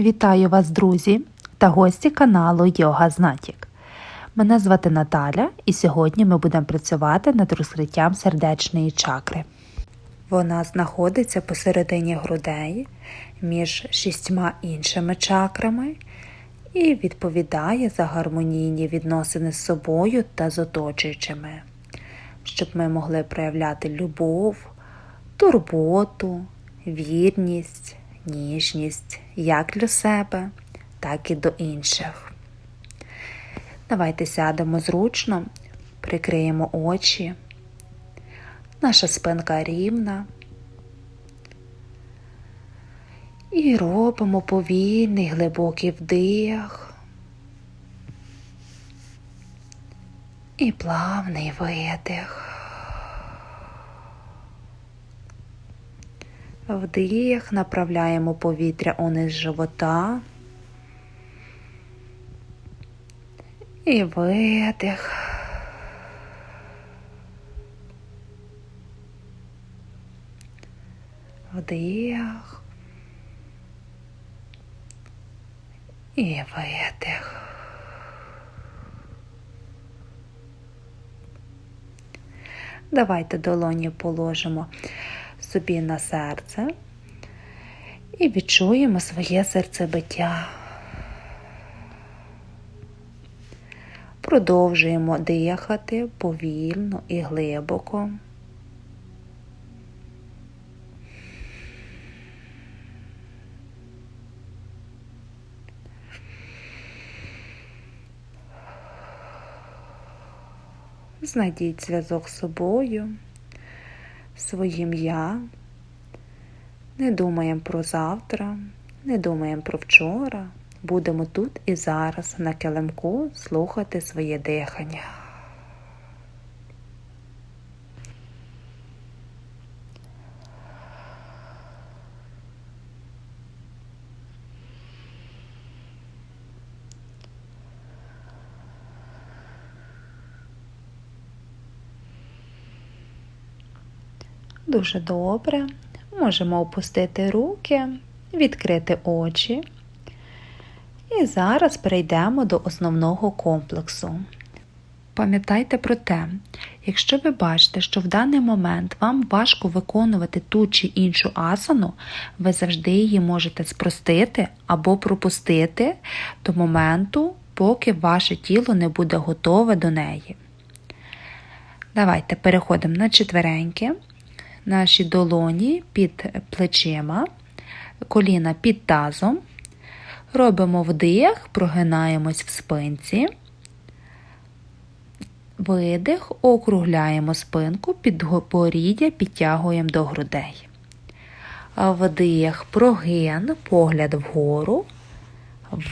Вітаю вас, друзі та гості каналу Йога Знатік. Мене звати Наталя, і сьогодні ми будемо працювати над розкриттям сердечної чакри. Вона знаходиться посередині грудей між шістьма іншими чакрами і відповідає за гармонійні відносини з собою та з оточуючими, щоб ми могли проявляти любов, турботу, вірність, ніжність як для себе, так і до інших. Давайте сядемо зручно, прикриємо очі, наша спинка рівна. І робимо повільний глибокий вдих і плавний видих. Вдих, направляємо повітря униз живота. І видих. Вдих. І видих. Давайте долоні положимо собі на серце і відчуємо своє серцебиття. Продовжуємо дихати повільно і глибоко. Знайдіть зв'язок з собою, своїм я. Не думаємо про завтра, не думаємо про вчора. Будемо тут і зараз на килимку слухати своє дихання. Дуже добре. Можемо опустити руки, відкрити очі. І зараз перейдемо до основного комплексу. Пам'ятайте про те, якщо ви бачите, що в даний момент вам важко виконувати ту чи іншу асану, ви завжди її можете спростити або пропустити до моменту, поки ваше тіло не буде готове до неї. Давайте переходимо на четвереньки, наші долоні під плечима, коліна під тазом. Робимо вдих, прогинаємось в спинці, видих, округляємо спинку, підборіддя підтягуємо до грудей. Вдих, прогин, погляд вгору,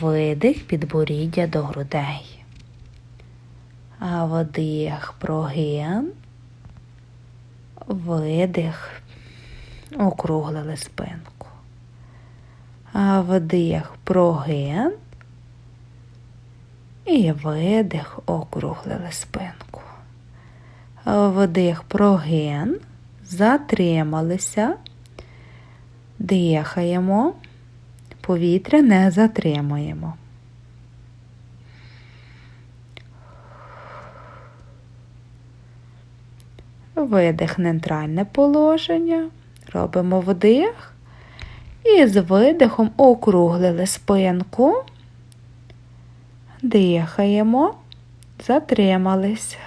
видих, підборіддя до грудей. Вдих, прогин, видих, округлили спинку. Вдих, прогин і видих, округлили спинку. Вдих, прогин, затрималися, дихаємо, повітря не затримуємо. Видих, нейтральне положення, робимо вдих. І з видихом округлили спинку, дихаємо, затримались.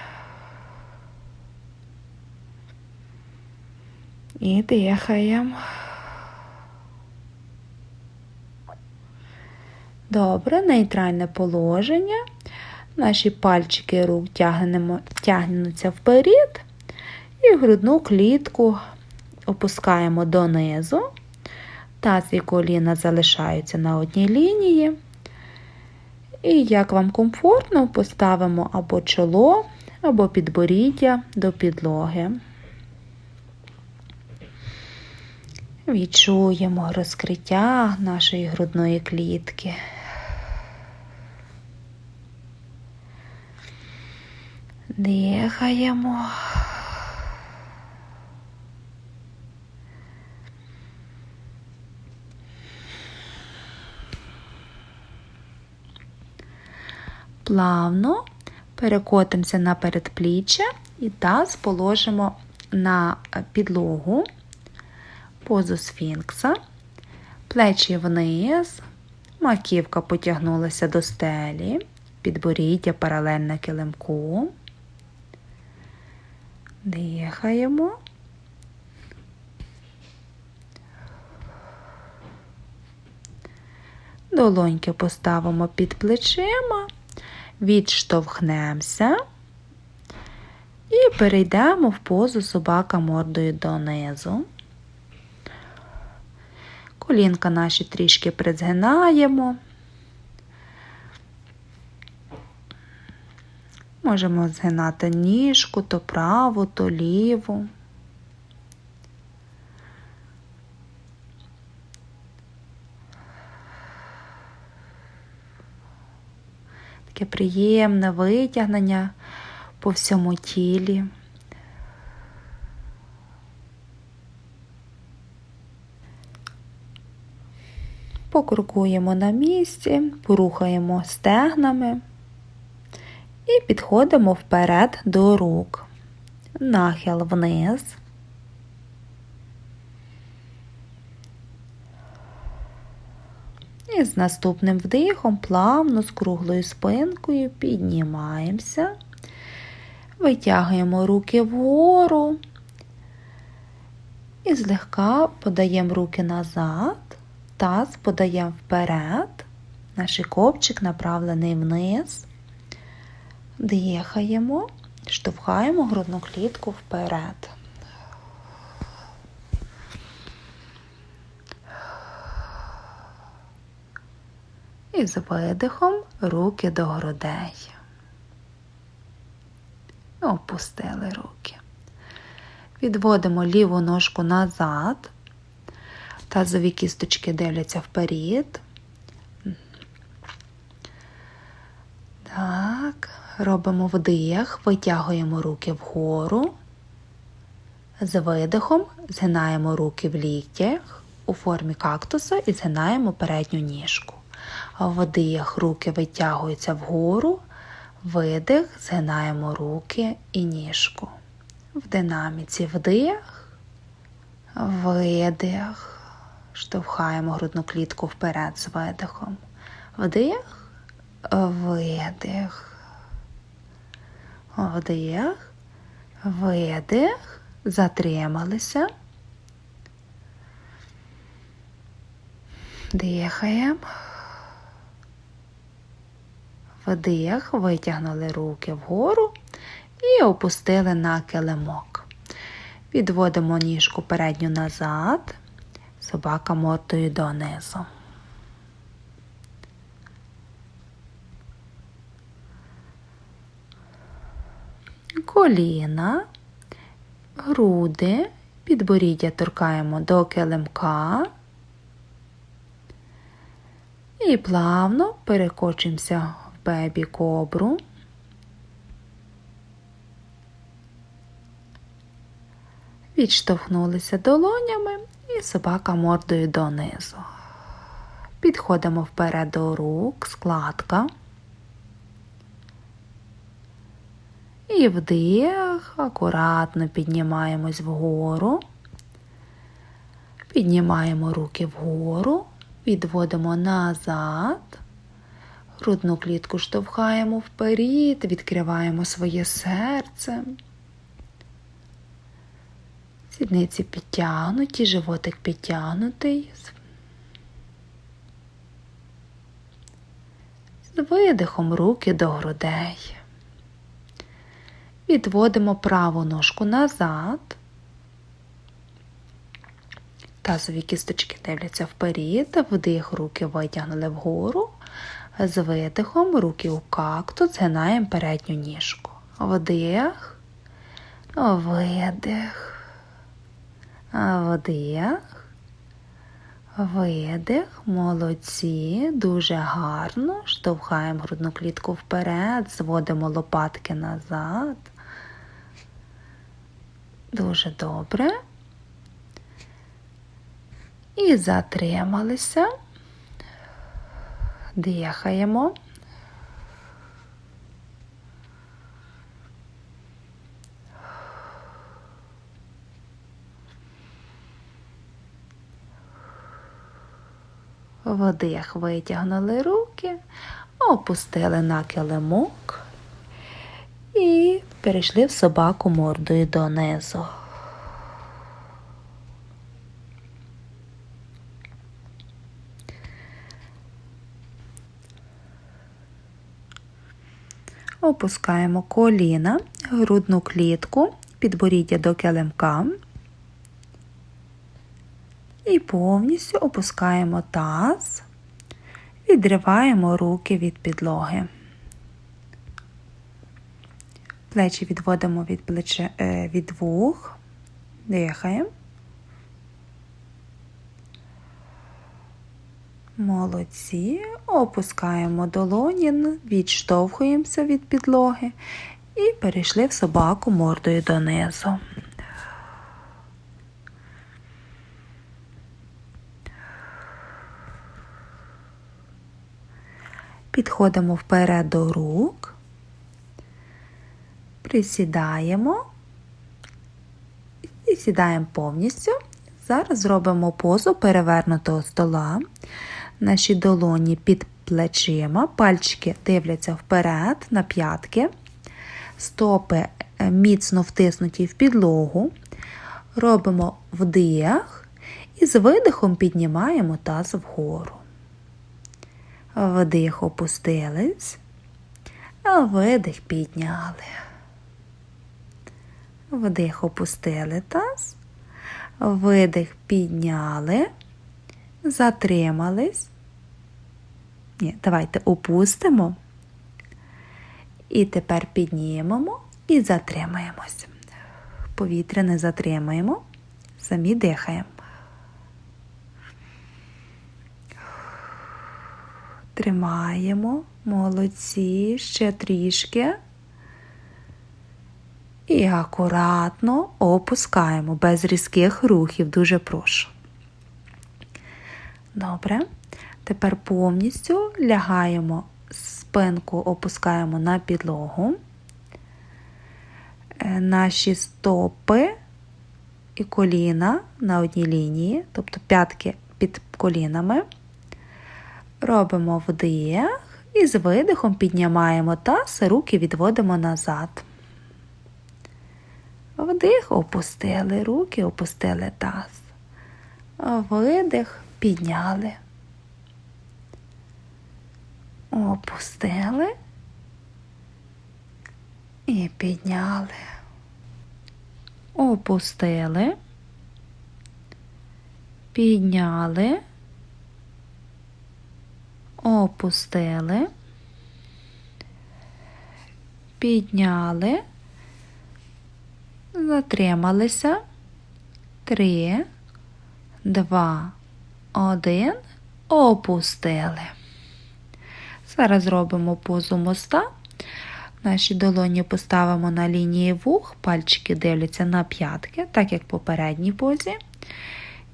І дихаємо. Добре, нейтральне положення. Наші пальчики рук тягнемо, тягнуться вперед і грудну клітку опускаємо донизу. Таз і коліна залишаються на одній лінії. І як вам комфортно, поставимо або чоло, або підборіддя до підлоги. Відчуємо розкриття нашої грудної клітки. Дихаємо. Плавно перекотимося на передпліччя і таз положимо на підлогу, позу сфінкса, плечі вниз, маківка потягнулася до стелі, підборіддя паралельно килимку. Дихаємо. Долоньки поставимо під плечима, відштовхнемося і перейдемо в позу собака мордою донизу. Колінка наші трішки призгинаємо. Можемо згинати ніжку то праву, то ліву. Таке приємне витягнення по всьому тілі. Покрукуємо на місці, порухаємо стегнами і підходимо вперед до рук, нахил вниз. З наступним вдихом плавно з круглою спинкою піднімаємося, витягуємо руки вгору. І злегка подаємо руки назад, таз подаємо вперед, наш копчик направлений вниз, дихаємо, штовхаємо грудну клітку вперед. І з видихом руки до грудей. Опустили руки. Відводимо ліву ножку назад, тазові кісточки дивляться вперед. Так, робимо вдих, витягуємо руки вгору. З видихом згинаємо руки в ліктях у формі кактуса і згинаємо передню ніжку. Вдих, руки витягуються вгору, видих, згинаємо руки і ніжку. В динаміці вдих, видих, штовхаємо грудну клітку вперед з видихом. Вдих, видих, вдих, видих, затрималися. Дихаємо. Вдих, витягнули руки вгору і опустили на килимок. Відводимо ніжку передню назад, собака мордою донизу. Коліна, груди, підборіддя торкаємо до килимка. І плавно перекочимося бебі кобру. Відштовхнулися долонями і собака мордою донизу. Підходимо вперед до рук, складка. І вдих, акуратно піднімаємось вгору, піднімаємо руки вгору, відводимо назад, грудну клітку штовхаємо вперед, відкриваємо своє серце. Сідниці підтягнуті, животик підтягнутий. З видихом руки до грудей. Відводимо праву ножку назад. Тазові кісточки дивляться вперед, вдих, руки витягнули вгору. З видихом руки у кактус, згинаємо передню ніжку. Вдих, видих. Вдих, видих, молодці, дуже гарно. Штовхаємо грудну клітку вперед, зводимо лопатки назад. Дуже добре. І затрималися дихаємо. Вдих витягнули руки, опустили на килимок і перейшли в собаку мордою донизу. Опускаємо коліна, грудну клітку, підборіддя до килимка. І повністю опускаємо таз, відриваємо руки від підлоги. Плечі відводимо від плече, е, від вух, дихаємо. Молодці. Опускаємо долоні, відштовхуємося від підлоги і перейшли в собаку мордою донизу. Підходимо вперед до рук, присідаємо і сідаємо повністю. Зараз зробимо позу перевернутого стола. Наші долоні під плечима, пальчики дивляться вперед на п'ятки, стопи е, міцно втиснуті в підлогу. Робимо вдих і з видихом піднімаємо таз вгору. Вдих опустились, а видих підняли. Вдих опустили таз, видих підняли, затримались. Ні, давайте опустимо. І тепер піднімемо і затримаємось. Повітря не затримаємо, самі дихаємо. Тримаємо, молодці, ще трішки. І акуратно опускаємо без різких рухів, дуже прошу. Добре. Тепер повністю лягаємо спинку, опускаємо на підлогу. Е, наші стопи і коліна на одній лінії, тобто п'ятки під колінами. Робимо вдих і з видихом піднімаємо таз, руки відводимо назад. Вдих, опустили руки, опустили таз. Видих, підняли. Опустили і підняли. Опустили, підняли опустили, підняли, затрималися. Три, два, один, опустили. Зараз зробимо позу моста. Наші долоні поставимо на лінії вух, пальчики дивляться на п'ятки, так як в попередній позі.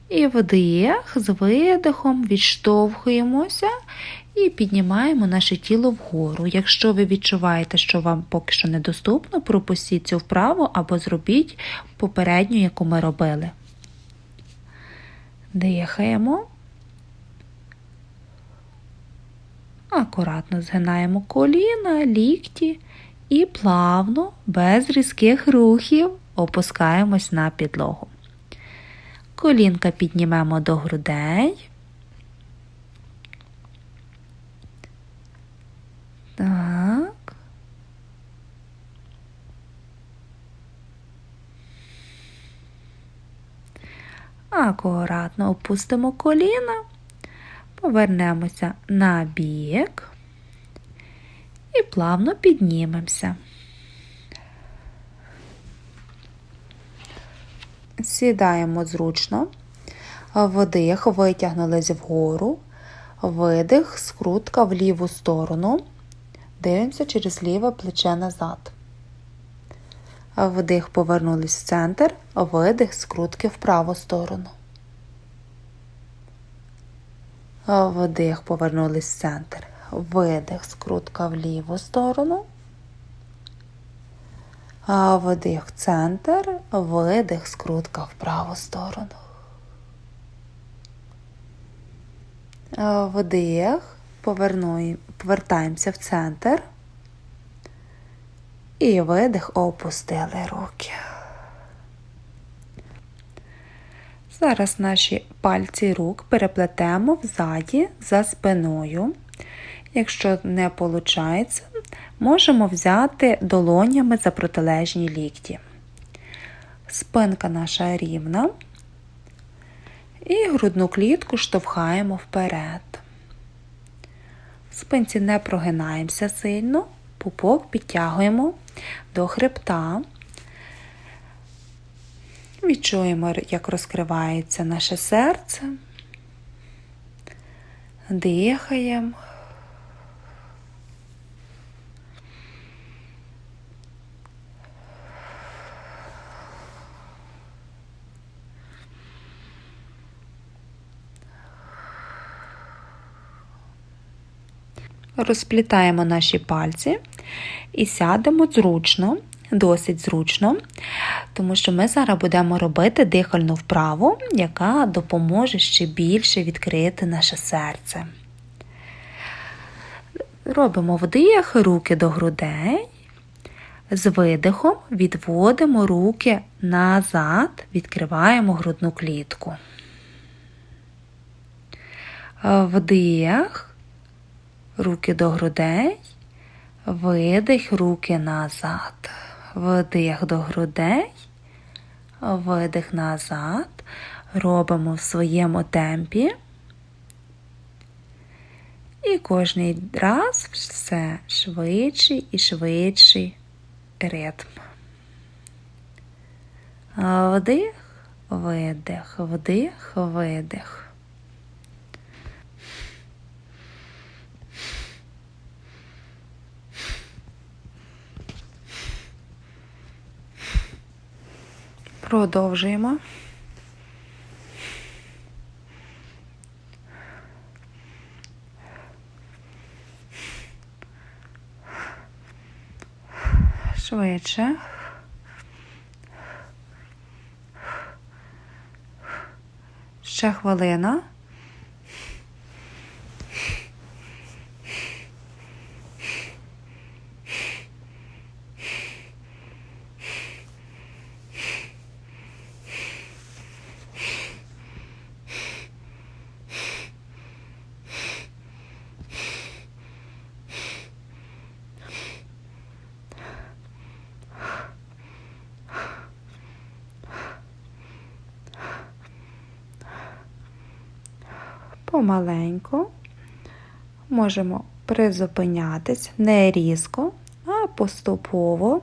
І вдих, з видихом відштовхуємося і піднімаємо наше тіло вгору. Якщо ви відчуваєте, що вам поки що недоступно, пропустіть цю вправу або зробіть попередню, яку ми робили. Дихаємо. Акуратно згинаємо коліна, лікті і плавно, без різких рухів опускаємось на підлогу. Колінка піднімемо до грудей. Так. Акуратно опустимо коліна, повернемося на бік і плавно піднімемося. Сідаємо зручно, вдих, витягнулись вгору, видих, скрутка в ліву сторону. Дивимося через ліве плече назад. Вдих, повернулись в центр, видих, скрутки в праву сторону. Вдих, повернулись в центр. Видих, скрутка в ліву сторону. Вдих центр, видих, скрутка в праву сторону. Вдих, повертаємося в центр. І видих, опустили руки. Зараз наші пальці рук переплетемо взаді за спиною. Якщо не виходить, можемо взяти долонями за протилежні лікті. Спинка наша рівна. І грудну клітку штовхаємо вперед. В спинці не прогинаємося сильно, пупок підтягуємо до хребта. Відчуємо, як розкривається наше серце. Дихаємо. Розплітаємо наші пальці і сядемо зручно, досить зручно, тому що ми зараз будемо робити дихальну вправу, яка допоможе ще більше відкрити наше серце. Робимо вдих, руки до грудей. З видихом відводимо руки назад, відкриваємо грудну клітку. Вдих руки до грудей, видих, руки назад, вдих до грудей, видих назад. Робимо в своєму темпі. І кожний раз все швидший і швидший ритм. Вдих, видих, вдих, видих. Продовжуємо. Швидше. Ще хвилина. Помаленьку можемо призупинятись не різко, а поступово.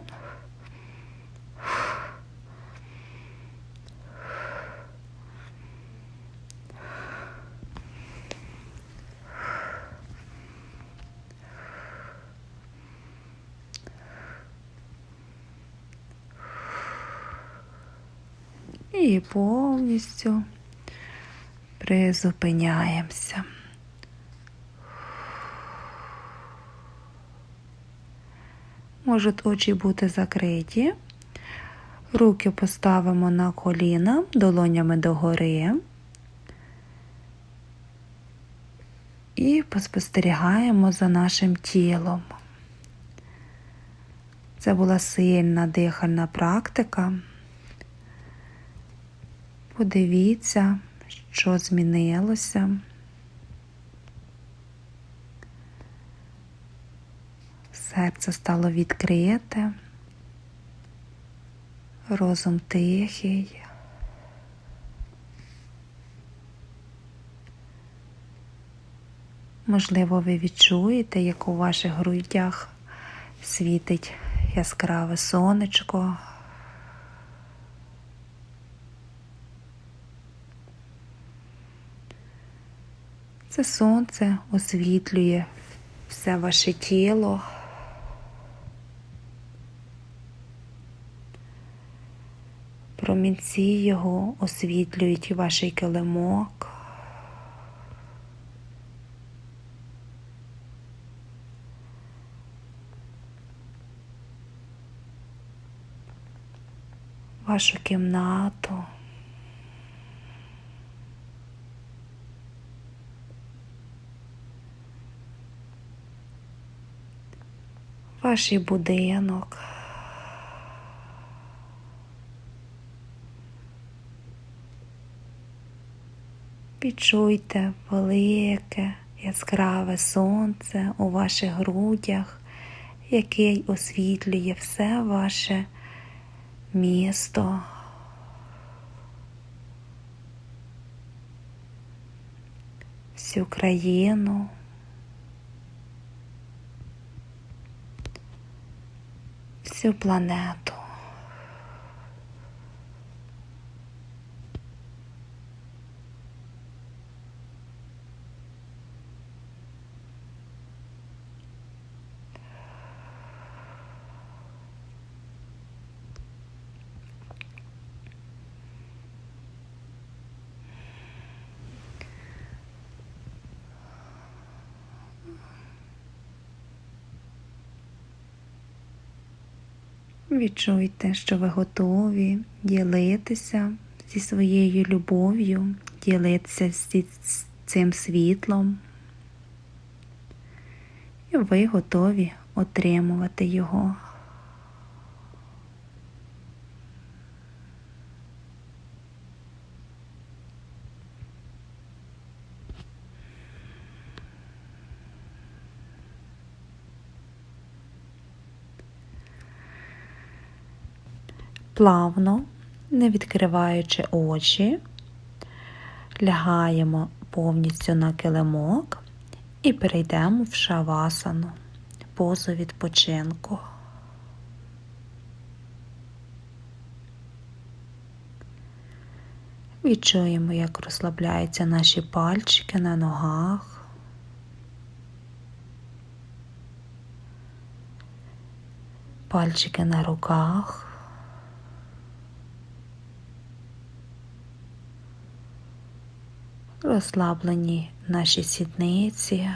І повністю призупиняємося. Можуть очі бути закриті. Руки поставимо на коліна, долонями догори. І поспостерігаємо за нашим тілом. Це була сильна дихальна практика. Подивіться, що змінилося. Серце стало відкрите, розум тихий. Можливо, ви відчуєте, як у ваших грудях світить яскраве сонечко. Це сонце освітлює все ваше тіло. Промінці його освітлюють ваш килимок. Вашу кімнату. Ваш будинок. Відчуйте велике, яскраве сонце у ваших грудях, яке освітлює все ваше місто. Всю країну. Всю планету. Відчуйте, що ви готові ділитися зі своєю любов'ю, ділитися з цим світлом. І ви готові отримувати його. Плавно, не відкриваючи очі, лягаємо повністю на килимок і перейдемо в шавасану, позу відпочинку. Відчуємо, як розслабляються наші пальчики на ногах. Пальчики на руках. Розслаблені наші сідниці,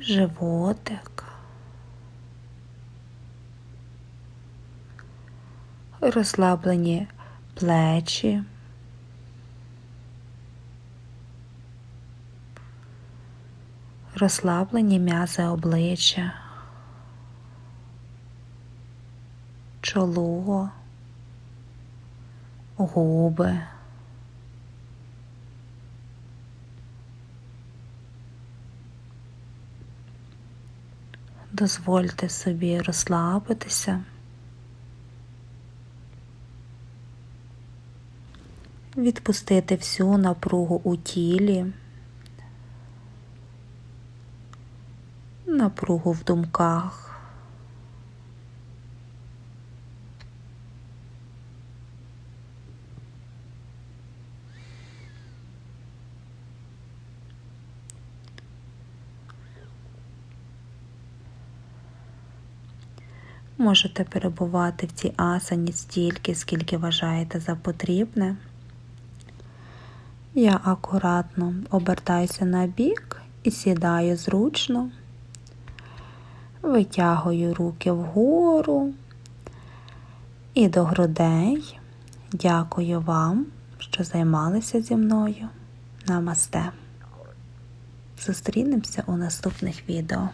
животик, розслаблені плечі, розслаблені м'язи обличчя, чоло губи. Дозвольте собі розслабитися, відпустити всю напругу у тілі, напругу в думках. Можете перебувати в цій асані стільки, скільки вважаєте за потрібне. Я акуратно обертаюся на бік і сідаю зручно, витягую руки вгору і до грудей. Дякую вам, що займалися зі мною. Намасте. Зустрінемося у наступних відео.